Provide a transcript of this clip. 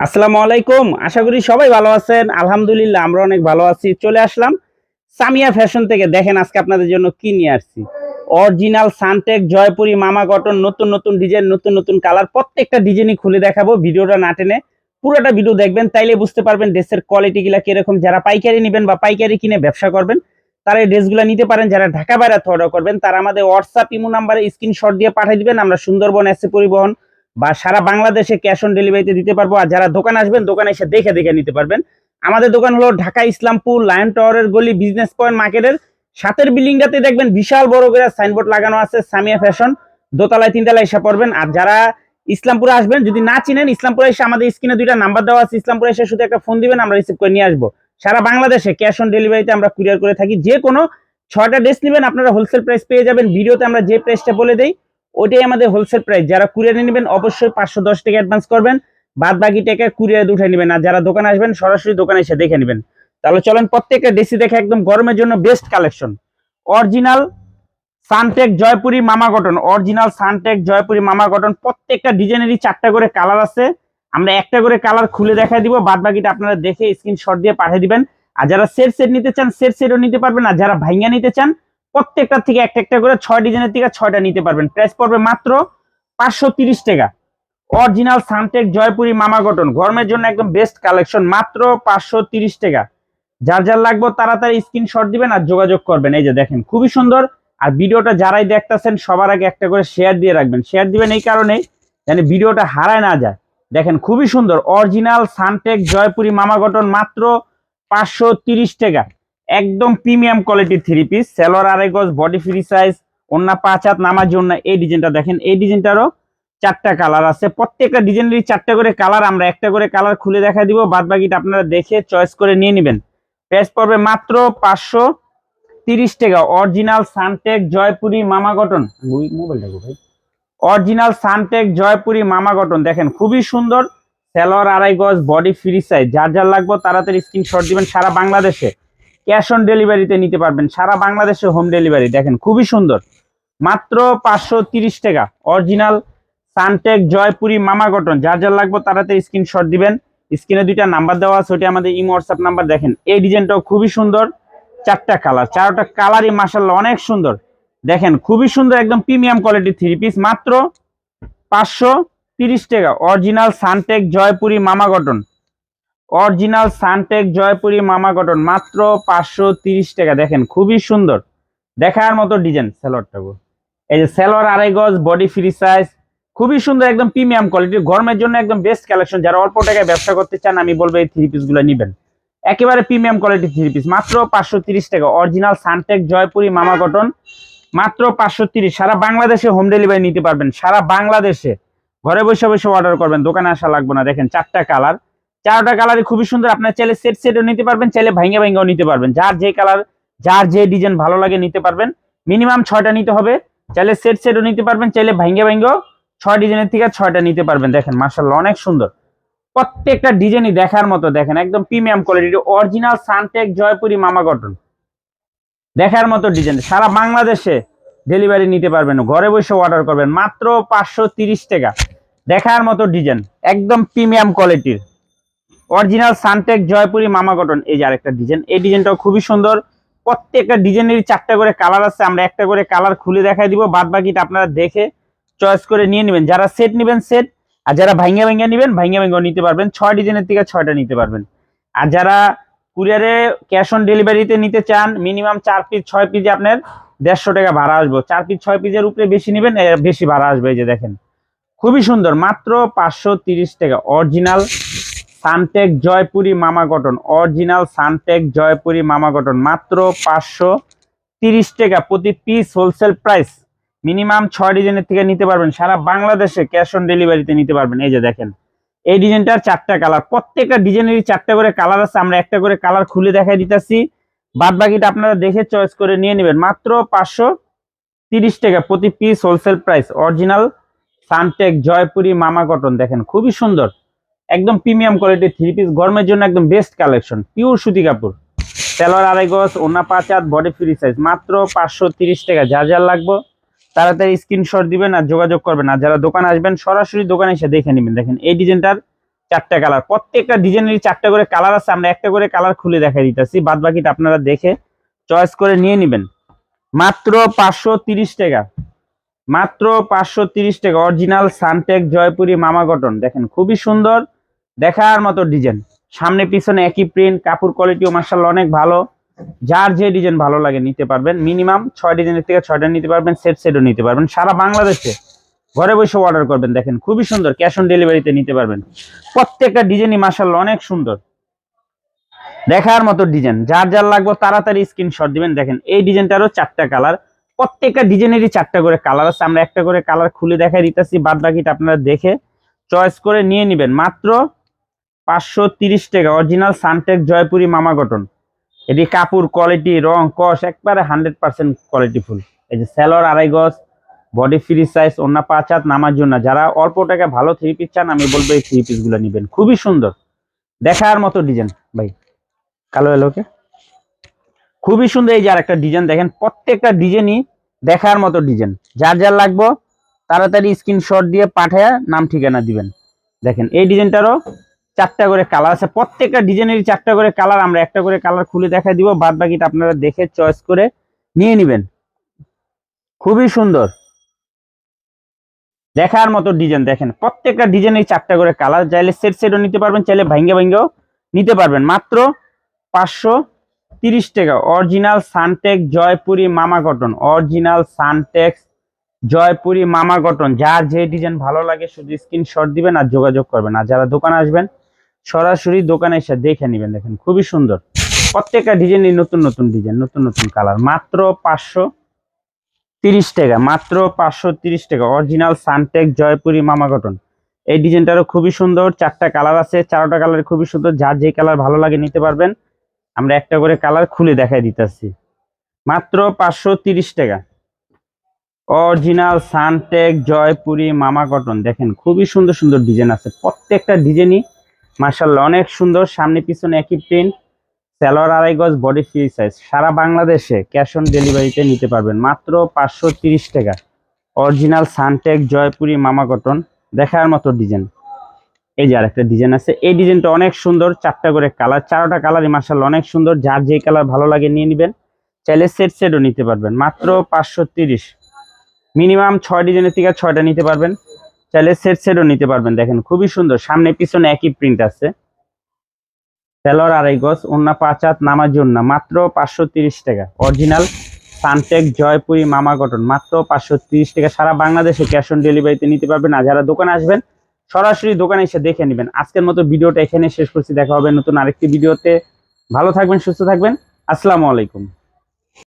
আসসালামু আলাইকুম। আশা করি সবাই ভালো আছেন। আলহামদুলিল্লাহ, আমরা অনেক ভালো আছি। চলে আসলাম সামিয়া ফ্যাশন থেকে। দেখেন আজকে আপনাদের জন্য কি নিয়ে আসছি। অরিজিনাল সানটেক, জয়পুরি, মামা কটন, নতুন নতুন ডিজাইন, নতুন নতুন কালার। প্রত্যেকটা ডিজাইনই খুলে দেখাবো, ভিডিওটা না টেনে। পুরোটা ভিডিও দেখবেন, তাইলে বুঝতে পারবেন ড্রেসের কোয়ালিটি গুলা কীরকম। যারা পাইকারি নেবেন বা পাইকারি কিনে ব্যবসা করবেন, তারা এই ড্রেসগুলো নিতে পারেন। যারা ঢাকা বাইরে অর্ডার করবেন, তারা আমাদের হোয়াটসঅ্যাপ ইমো নাম্বারে স্ক্রিনশট দিয়ে পাঠিয়ে দিবেন। আমরা সুন্দরবন এসে পরিবহন বা সারা বাংলাদেশে ক্যাশ অন ডেলিভারিতে দিতে পারব। আর যারা দোকান আসবেন, দোকানে এসে দেখে দেখে নিতে পারবেন। আমাদের দোকান হলো ঢাকা ইসলামপুর লায়ন টাওয়ারের গলি বিজনেস পয়েন্ট মার্কেটের সাতের বিল্ডিংটাতে দেখবেন বিশাল বড় করে সাইনবোর্ড লাগানো আছে, সামিয়া ফ্যাশন দোতলায়, তিনতলায় এসে পড়বেন। আর যারা ইসলামপুরে আসবেন, যদি না চিনেন, ইসলামপুরে এসে আমাদের স্ক্রিনে দুইটা নাম্বার দেওয়া আছে। ইসলামপুরে এসে শুধু একটা ফোন দিবেন, আমরা রিসিভ করে নিয়ে আসব। সারা বাংলাদেশে ক্যাশ অন ডেলিভারিতে আমরা কুরিয়ার করে থাকি। যে কোনো ছয়টা ড্রেস নেবেন, আপনারা হোলসেল প্রাইস পেয়ে যাবেন। ভিডিওতে আমরা যে প্রাইসটা বলে দেই ওটাই আমাদের হোলসেল প্রাইস যারা কুরিয়ারে নেবেন, অবশ্যই পাঁচশো দশ টাকা অ্যাডভান্স করবেন। বাদ বাকি টাকা কুরিয়ারে উঠে নেবেন। আর যারা দোকানে আসবেন, সরাসরি দোকানে এসে দেখে নেবেন। তাহলে চলেন প্রত্যেকটা ডেসি দেখে একদম গরমের জন্য best collection original Suntech Jaipuri মামা কটন অরিজিনাল সানটেক জয়পুরি মামা কটন প্রত্যেকটা ডিজাইনেরই চারটা করে কালার আছে। আমরা একটা করে কালার খুলে দেখাই দিব। বাদ বাকিটা আপনারা দেখে স্ক্রিনশট দিয়ে পাঠিয়ে দিবেন। আর যারা সেট সেট নিতে চান সেট সেটও নিতে পারবেন। আর যারা ভাইঙ্গা নিতে চান প্রত্যেকটার থেকে একটা একটা করে ছয় ডিজাইনের থেকে ছয়টা নিতে পারবেন। প্রাইস পড়বে মাত্র পাঁচশো তিরিশ টাকা। অরিজিনাল সানটেক জয়পুরি মামা কটন গরমের জন্য একদম বেস্ট কালেকশন মাত্র পাঁচশো তিরিশ টাকা। যার যার লাগবে তাড়াতাড়ি স্ক্রিনশট দিবেন আর যোগাযোগ করবেন। এই যে দেখেন, খুবই সুন্দর। আর ভিডিওটা যারাই দেখতেছেন, সবার আগে একটা করে শেয়ার দিয়ে রাখবেন। শেয়ার দিবেন এই কারণেই যেন ভিডিওটা হারায় না যায়। দেখেন, খুবই সুন্দর। অরিজিনাল সানটেক জয়পুরি মামা কটন মাত্র পাঁচশো তিরিশ টাকা। একদম প্রিমিয়াম কোয়ালিটির থ্রি পিস সেলোয়ার আড়াই গজ বডি ফ্রি সাইজ অন্য পাঁচ হাত নামার জন্য এই ডিজাইনটা দেখেন এই ডিজাইনটারও চারটা কালার আছে। প্রত্যেকটা ডিজাইনেরই চারটা করে কালার আমরা একটা করে কালার খুলে দেখা দিব বাদ বাকিটা আপনারা দেখে চয়েস করে নিয়ে নেবেন। প্রাইস পড়বে মাত্র পাঁচশো তিরিশ টাকা। অরিজিনাল সানটেক জয়পুরি মামা কটন। মোবাইলটা ভাই। অরিজিনাল সানটেক জয়পুরি মামা কটন। দেখেন খুবই সুন্দর সেলোয়ার আড়াই গজ বডি ফ্রি সাইজ। যার যার লাগবে তাড়াতাড়ি স্ক্রিনশট দিবেন সারা বাংলাদেশে। ক্যাশ অন ডেলিভারিতে নিতে পারবেন। সারা বাংলাদেশে হোম ডেলিভারি। দেখেন, খুবই সুন্দর। মাত্র পাঁচশো তিরিশ টাকা। অরিজিনাল সানটেক, জয়পুরি, মামা কটন। যার যার লাগবে তাড়াতাড়ি স্ক্রিনশট দিবেন। স্ক্রিনে দুইটা নাম্বার দেওয়া আছে ওটি আমাদের ইমো, হোয়াটসঅ্যাপ নাম্বার। দেখেন, এই ডিজাইনটাও খুবই সুন্দর। চারটা কালার। চারটা কালারই মাসাল্লাহ অনেক সুন্দর। দেখেন, খুবই সুন্দর, একদম প্রিমিয়াম কোয়ালিটির থ্রি পিস। মাত্র পাঁচশো তিরিশ টাকা। অরিজিনাল সানটেক, জয়পুরি, মামা কটন। অরিজিনাল সানটেক জয়পুরি মামা কটন, মাত্র পাঁচশো তিরিশ টাকা। দেখেন, খুবই সুন্দর। দেখার মতো ডিজাইন স্যালোয়ারটা এই যে স্যালোয়ার আড়াই গজ বডি ফ্রি সাইজ খুবই সুন্দর, একদম প্রিমিয়াম কোয়ালিটির গরমের জন্য একদম বেস্ট কালেকশন যারা অল্প টাকায় ব্যবসা করতে চান, আমি বলব এই থ্রি পিসগুলো নেবেন। একেবারে প্রিমিয়াম কোয়ালিটি থ্রি পিস মাত্র পাঁচশো তিরিশ টাকা। অরিজিনাল সানটেক জয়পুরি মামা কটন, মাত্র পাঁচশো তিরিশ। সারা বাংলাদেশে হোম ডেলিভারি নিতে পারবেন, সারা বাংলাদেশে। ঘরে বসে বসে অর্ডার করবেন, দোকানে আসা লাগবে না। দেখেন, চারটা কালার চারটা কালারই খুবই সুন্দর। আপনার চাইলে সেট সেটও নিতে পারবেন, চাইলে ভাঙ্গে ভাঙ্গাও নিতে পারবেন। যার যে কালার যার যে ডিজাইন ভালো লাগে নিতে পারবেন। মিনিমাম ছয়টা নিতে হবে। চাইলে সেট সেটও নিতে পারবেন, চাইলে ভাঙ্গে ভাঙ্গাও ছয় ডিজাইনের থেকে ছয়টা নিতে পারবেন। দেখেন মার্শাল্লাহ অনেক সুন্দর। প্রত্যেকটা ডিজাইনই দেখার মতো, দেখেন, একদম প্রিমিয়াম কোয়ালিটির অরিজিনাল সানটেক জয়পুরি মামা কটন দেখার মতো ডিজাইন সারা বাংলাদেশে ডেলিভারি নিতে পারবেন। ঘরে বসে অর্ডার করবেন। মাত্র পাঁচশো টাকা। দেখার মতো ডিজাইন একদম প্রিমিয়াম কোয়ালিটির অরিজিনাল সানটেক জয়পুরি মামা কটন। এই যে আরেকটা ডিজাইন। এই ডিজাইনটাও খুবই সুন্দর। প্রত্যেকটা ডিজাইনেরই চারটা করে কালার আছে। আমরা একটা করে কালার খুলে দেখাই দিব। বাদ বাকিটা আপনারা দেখে চয়েস করে নিয়ে নেবেন। যারা সেট নেবেন, সেট। আর যারা ভাঙ্গা ভাঙ্গা নেবেন, ভাঙ্গা ভাঙ্গাও নিতে পারবেন। ছয় ডিজাইনের থেকে ছয়টা নিতে পারবেন। আর যারা কুরিয়ারে ক্যাশ অন ডেলিভারিতে নিতে চান, মিনিমাম চার পিস, ছয় পিসে আপনার দেড়শো টাকা ভাড়া আসবে। চার পিস, ছয় পিসের উপরে বেশি নেবেন বেশি ভাড়া আসবে। এই যে দেখেন। খুবই সুন্দর। মাত্র পাঁচশো টাকা। অরিজিনাল সানটেক জয়পুরি মামা কটন অরিজিনাল সানটেক জয়পুরি মামা কটন মাত্র পাঁচশো তিরিশ টাকা প্রতি পিস হোলসেল প্রাইস মিনিমাম ছয় ডিজাইনের থেকে নিতে পারবেন, সারা বাংলাদেশে ক্যাশ অন ডেলিভারিতে নিতে পারবেন। এই যে দেখেন, এই ডিজাইনটার চারটা কালার প্রত্যেকটা ডিজাইনেরই চারটা করে কালার আছে, আমরা একটা করে কালার খুলে দেখাই দিতেছি। বাদ বাকিটা আপনারা দেখে চয়েস করে নিয়ে নেবেন, মাত্র পাঁচশো তিরিশ টাকা প্রতি piece wholesale price original Suntech Jaipuri মামা কটন দেখেন, খুবই সুন্দর। একদম প্রিমিয়াম কোয়ালিটির থ্রি পিস গরমের জন্য একদম বেস্ট কালেকশন পিওর সুতি কাপড়। তেলোয়ার আড়াই গজ ওনা পাঁচ হাত বডি ফ্রি সাইজ মাত্র পাঁচশো তিরিশ টাকা, যা যা লাগবে। তাড়াতাড়ি স্ক্রিনশট দিবেন আর যোগাযোগ করবেন। আর যারা দোকান আসবেন, সরাসরি দোকানে এসে দেখে নেবেন। দেখেন, এই ডিজাইনটার চারটা কালার প্রত্যেকটা ডিজাইনেরই চারটা করে কালার আছে। আমরা একটা করে কালার খুলে দেখাই দিতেছি। বাদ বাকিটা আপনারা দেখে চয়েস করে নিয়ে নেবেন। মাত্র পাঁচশো তিরিশ টাকা। মাত্র পাঁচশো তিরিশ টাকা। অরিজিনাল সানটেক জয়পুরি, মামা কটন। দেখেন, খুবই সুন্দর। দেখার মতো ডিজাইন সামনে পিছনে একই প্রিন্ট কাপড় কোয়ালিটিও মার্শাল অনেক ভালো। যার যে ডিজাইন ভালো লাগে নিতে পারবেন। মিনিমাম ছয় ডিজাইনের থেকে ছয়টা নিতে পারবেন সেট সেটও নিতে পারবেন। সারা বাংলাদেশে ঘরে বসে অর্ডার করবেন, দেখেন। খুবই সুন্দর ক্যাশ অন ডেলিভারিতে নিতে পারবেন। প্রত্যেকটা ডিজাইনই মার্শাল অনেক সুন্দর। দেখার মতো ডিজাইন যার যার লাগবে তাড়াতাড়ি স্ক্রিনশট দিবেন। দেখেন, এই ডিজাইনটারও চারটা কালার প্রত্যেকটা ডিজাইনেরই চারটা করে কালার আছে। আমরা একটা করে কালার খুলে দেখাই দিতেছি। বাদ বাকিটা আপনারা দেখে চয়েস করে নিয়ে নেবেন। মাত্র পাঁচশো তিরিশ টাকা অরিজিনাল সানটেক জয়পুরি মামা কটন এটি কাপড় কোয়ালিটি রং কস একবারে হান্ড্রেড পার্সেন্ট কোয়ালিটি ফুল। এই যে স্যালোর আড়াই গজ বডি ফ্রি সাইজ অন্য পাঁচ হাত, নামার জন্য। যারা অল্প টাকা ভালো থ্রি পিস চান, আমি বলব এই থ্রি পিসগুলো নিবেন। খুবই সুন্দর। দেখার মতো ডিজাইন ভাই, কালো এলোকে খুবই সুন্দর এই যে আর একটা ডিজাইন দেখেন, প্রত্যেকটা ডিজাইনই দেখার মতো ডিজাইন যার যার লাগবো, তাড়াতাড়ি স্ক্রিনশট দিয়ে পাঠায় নাম ঠিকানা দিবেন। দেখেন, এই ডিজাইনটারও চারটা করে কালার আছে। প্রত্যেকটা ডিজাইনেরই চারটা করে কালার আমরা একটা করে কালার খুলে দেখা দিব, বাদ বাকিটা আপনারা দেখে চয়েস করে নিয়ে নেবেন। খুবই সুন্দর। দেখার মতো ডিজাইন দেখেন, প্রত্যেকটা ডিজাইনের চারটা করে কালার চাইলে সেট সেটও নিতে পারবেন, চাইলে ভাঙ্গে ভাঙ্গেও নিতে পারবেন। মাত্র পাঁচশো তিরিশ টাকা। অরিজিনাল সানটেক জয়পুরি মামা কটন অরিজিনাল সানটেক্স জয়পুরি মামা কটন যার যে ডিজাইন ভালো লাগে, শুধু স্ক্রিনশট দিবেন আর যোগাযোগ করবেন। আর যারা দোকানে আসবেন সরাসরি দোকানে এসে দেখে নেবেন, দেখেন খুবই সুন্দর। প্রত্যেকটা ডিজাইনই নতুন নতুন ডিজাইন, নতুন নতুন কালার। মাত্র পাঁচশো তিরিশ টাকা, মাত্র পাঁচশো তিরিশ টাকা। অরিজিনাল সানটেক জয়পুরি মামা কটন। এই ডিজাইনটারও খুবই সুন্দর, চারটা কালার আছে, চারটা কালার খুবই সুন্দর। যার যে কালার ভালো লাগে নিতে পারবেন। আমরা একটা করে কালার খুলে দেখাই দিতেছি। মাত্র পাঁচশো তিরিশ টাকা। অরিজিনাল সানটেক জয়পুরি মামা কটন। দেখেন খুবই সুন্দর সুন্দর ডিজাইন আছে। প্রত্যেকটা ডিজাইনই মার্শাল্লাহ অনেক সুন্দর। সামনে পিছনে একই প্রিন্ট স্যালোয়ার আড়াই গজ বডি ফ্রি সাইজ সারা বাংলাদেশে ক্যাশ অন ডেলিভারিতে নিতে পারবেন। মাত্র পাঁচশো তিরিশ টাকা। অরিজিনাল সানটেক জয়পুরি মামা কটন দেখার মতো ডিজাইন এই যে আরেকটা ডিজাইন আছে। এই ডিজাইনটা অনেক সুন্দর, চারটা করে কালার চারটা কালারই মার্শাল্লাহ অনেক সুন্দর। যার যে কালার ভালো লাগে নিয়ে নেবেন, চাইলে সেট সেটও নিতে পারবেন। মাত্র পাঁচশো তিরিশ। মিনিমাম ছয় ডিজাইনের থেকে ছয়টা নিতে পারবেন। চাইলে সেট সেটও নিতে পারবেন। দেখেন, খুবই সুন্দর। সামনে, পিছনে একই প্রিন্ট আছে। তেলর আড়াই গজ অন্য পাঁচ হাত নামার জন্য মাত্র পাঁচশো তিরিশ টাকা। অরিজিনাল সানটেক জয়পুরি মামা কটন মাত্র পাঁচশো তিরিশ টাকা। সারা বাংলাদেশে ক্যাশ অন ডেলিভারিতে নিতে পারবেন। আর যারা দোকানে আসবেন, সরাসরি দোকানে এসে দেখে নেবেন। আজকের মতো ভিডিওটা এখানে শেষ করছি। দেখা হবে নতুন আরেকটি ভিডিওতে। ভালো থাকবেন, সুস্থ থাকবেন। আসসালামু আলাইকুম।